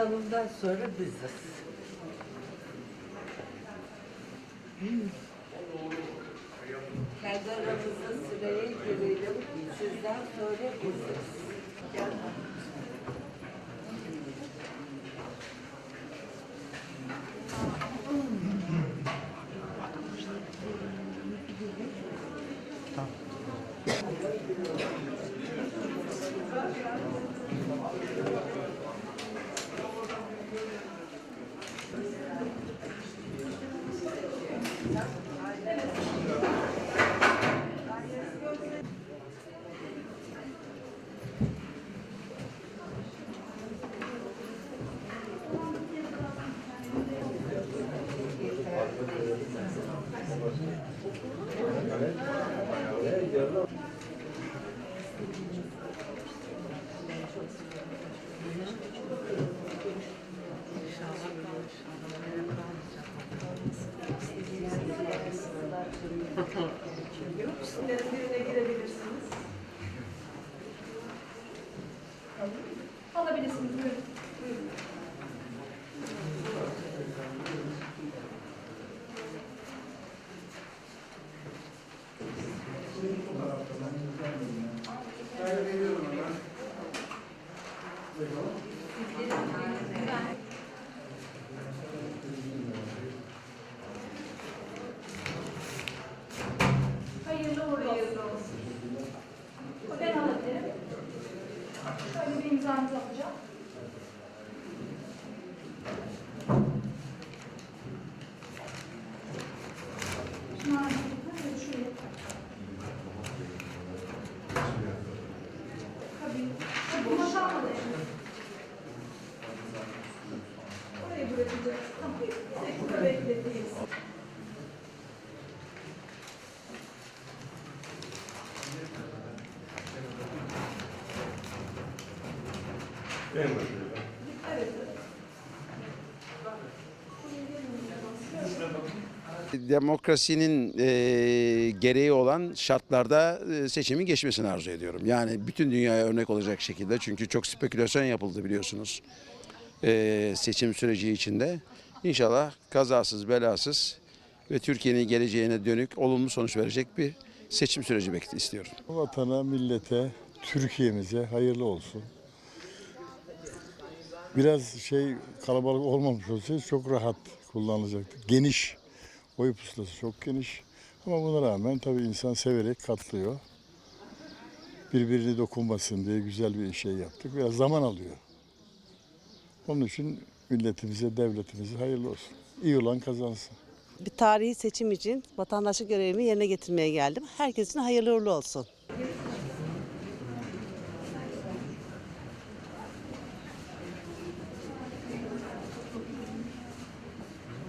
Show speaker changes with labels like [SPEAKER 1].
[SPEAKER 1] Hanım'dan sonra biziz. Kendi aramızda sıraya girelim. Sizden sonra biziz.
[SPEAKER 2] İsimlerin birine girebilirsiniz. Hayırlı uğurlu olsun. Ben alabilirim. Şöyle bir imzanızı Oraya bırakacağız. Tamam. Bir dakika bekleteyim. Evet.
[SPEAKER 3] Demokrasinin e, gereği olan şartlarda e, seçimin geçmesini arzu ediyorum. Yani bütün dünyaya örnek olacak şekilde çünkü çok spekülasyon yapıldı biliyorsunuz e, seçim süreci içinde. İnşallah kazasız belasız ve Türkiye'nin geleceğine dönük olumlu sonuç verecek bir seçim süreci bekliyorum istiyorum.
[SPEAKER 4] Vatana, millete, Türkiye'mize hayırlı olsun. Biraz şey kalabalık olmamış olsaydı çok rahat kullanılacaktı. Geniş. Oy pusulası çok geniş. Ama buna rağmen tabii insan severek katlıyor. Birbirini dokunmasın diye güzel bir şey yaptık. Biraz zaman alıyor. Onun için milletimize, devletimize hayırlı olsun. İyi olan kazansın.
[SPEAKER 5] Bir tarihi seçim için vatandaşlık görevimi yerine getirmeye geldim. Herkesin hayırlı uğurlu olsun.